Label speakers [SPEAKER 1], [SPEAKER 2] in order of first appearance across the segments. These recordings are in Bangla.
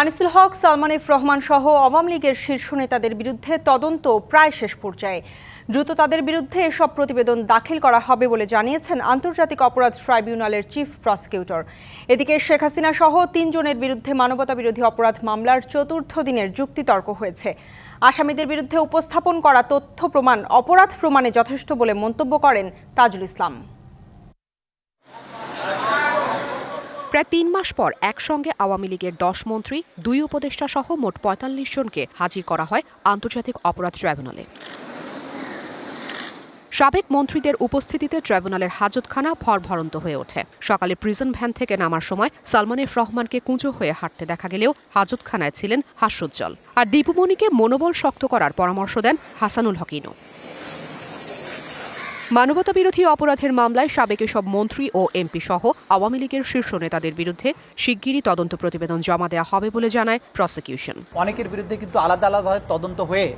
[SPEAKER 1] আনিসুল হক, সালমান এফ রহমান সহ আওয়ামী লীগের শীর্ষ নেতাদের বিরুদ্ধে তদন্ত প্রায় শেষ পর্যায়ে। দ্রুত তাদের বিরুদ্ধে এসব প্রতিবেদন দাখিল করা হবে বলে জানিয়েছেন আন্তর্জাতিক অপরাধ ট্রাইব্যুনালের চিফ প্রসিকিউটর। এদিকে শেখ হাসিনা সহ তিনজনের বিরুদ্ধে মানবতা বিরোধী অপরাধ মামলার চতুর্থ দিনের যুক্তিতর্ক হয়েছে। আসামিদের বিরুদ্ধে উপস্থাপন করা তথ্য প্রমাণ অপরাধ প্রমাণে যথেষ্ট বলে মন্তব্য করেন তাজুল ইসলাম।
[SPEAKER 2] প্রায় তিন মাস পর একসঙ্গে আওয়ামী লীগের দশ মন্ত্রী, দুই উপদেষ্টা সহ মোট পঁয়তাল্লিশ জনকে হাজির করা হয় আন্তর্জাতিক অপরাধ ট্রাইব্যুনালে। সাবেক মন্ত্রীদের উপস্থিতিতে ট্রাইব্যুনালের হাজতখানা ভরভরন্ত হয়ে ওঠে। সকালে প্রিজন ভ্যান থেকে নামার সময় সালমান এফ রহমানকে কুঁজো হয়ে হাঁটতে দেখা গেলেও হাজতখানায় ছিলেন হাস্যোজ্জ্বল। আর দীপুমণিকে মনোবল শক্ত করার পরামর্শ দেন হাসানুল হকিনও। মানবতা বিরোধী অপরাধের মামলায় সাবেক সব মন্ত্রী ও এমপি সহ আওয়ামী লীগের শীর্ষ নেতাদের বিরুদ্ধে শিগগিরই তদন্ত প্রতিবেদন জমা দেওয়া হবে বলে জানায় প্রসিকিউশন।
[SPEAKER 3] অনেকের বিরুদ্ধে কিন্তু আলাদা আলাদাভাবে তদন্ত হয়ে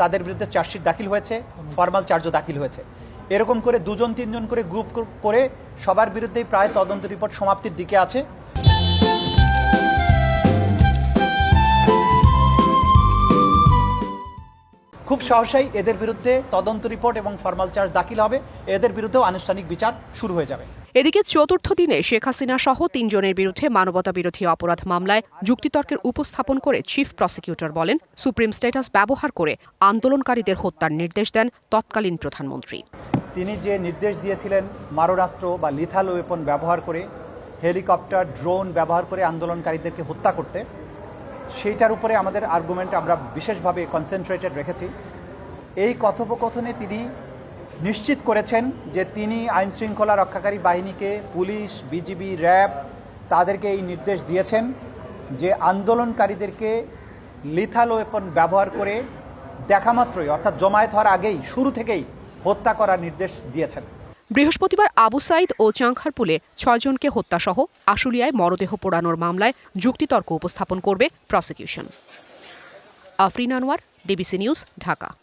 [SPEAKER 3] তাদের বিরুদ্ধে চার্জশিট দাখিল হয়েছে, ফর্মাল চার্জও দাখিল হয়েছে। এরকম করে দুজন, তিনজন করে গ্রুপ করে সবার বিরুদ্ধেই প্রায় তদন্ত রিপোর্ট সমাপ্তির দিকে আছে। খুব সহসাই এদের বিরুদ্ধে তদন্ত রিপোর্ট এবং ফর্মাল চার্জ দাখিল হবে। এদের বিরুদ্ধেও আনুষ্ঠানিক বিচার শুরু হয়ে যাবে।
[SPEAKER 2] এদিকে চতুর্থ দিনে শেখ হাসিনা সহ তিনজনের বিরুদ্ধে মানবতা বিরোধী অপরাধ মামলায় যুক্তিতর্কের উপস্থাপন করে চিফ প্রসিকিউটর বলেন সুপ্রিম স্ট্যাটাস ব্যবহার করে আন্দোলনকারীদের হত্যার নির্দেশ দেন তৎকালীন প্রধানমন্ত্রী।
[SPEAKER 3] তিনি যে নির্দেশ দিয়েছিলেন মারণাস্ত্র বা লিথাল ওয়েপন ব্যবহার করে হেলিকপ্টার ড্রোন ব্যবহার করে আন্দোলনকারীদেরকে হত্যা করতে সেইটার উপরে আমাদের আর্গুমেন্ট আমরা বিশেষভাবে কনসেন্ট্রেটেড রেখেছি। এই কথোপকথনে তিনি নিশ্চিত করেছেন যে তিনি আইন শৃঙ্খলা রক্ষাকারী বাহিনীকে পুলিশ, বিজিবি, র্যাব তাদেরকে এই নির্দেশ দিয়েছেন যে আন্দোলনকারীদেরকে লিথাল ওয়েপন ব্যবহার করে দেখামাত্রই অর্থাৎ জমায়েত হওয়ার আগেই, শুরু থেকেই হত্যা করার নির্দেশ দিয়েছেন।
[SPEAKER 2] বৃহস্পতিবার আবু সাইদ ও চাংখারপুলে ছয়জনকে হত্যাসহ আশুলিয়ায় মরদেহ পোড়ানোর মামলায় যুক্তিতর্ক উপস্থাপন করবে prosecution. Afrin Anwar DBC news, Dhaka.